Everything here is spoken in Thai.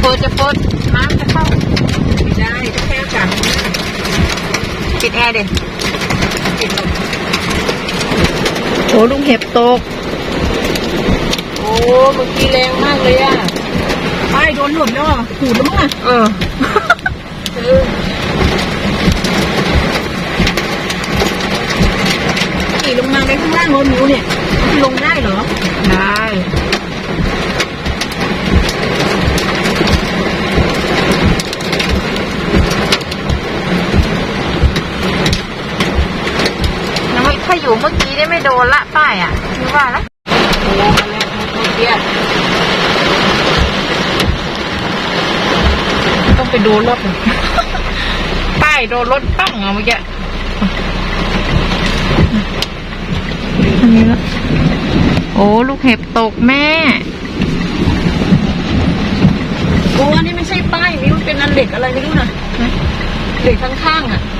เปิดจะเปิดน้ำจะเข้าได้แค่จังปิดแอร์เด็ปิดลมโอ้ลุงเห็บตก โอ้เมื่อกี้แรงมากเลยอะไปโดนหลุดแล้วขูดแล้วมั้งอะเออขี่ลงมาไปข้างล่างรถหนูเนี่ย ลงได้เหรอ ถ้าอยู่เมื่อกี้ได้ไม่โดนละป้ายอะคิดว่าละโอ้มาแล้วเมื่อกี้ต้องไปดูรถป้ายโดนรถปั้งอะเมื่อกี้อันนี้ละโอ้ลูกเห็บตกแม่โอ้อันนี้ไม่ใช่ป้ายนี่มันเป็นอันเหล็กอะไรไม่รู้นะเหล็กข้างๆอะอ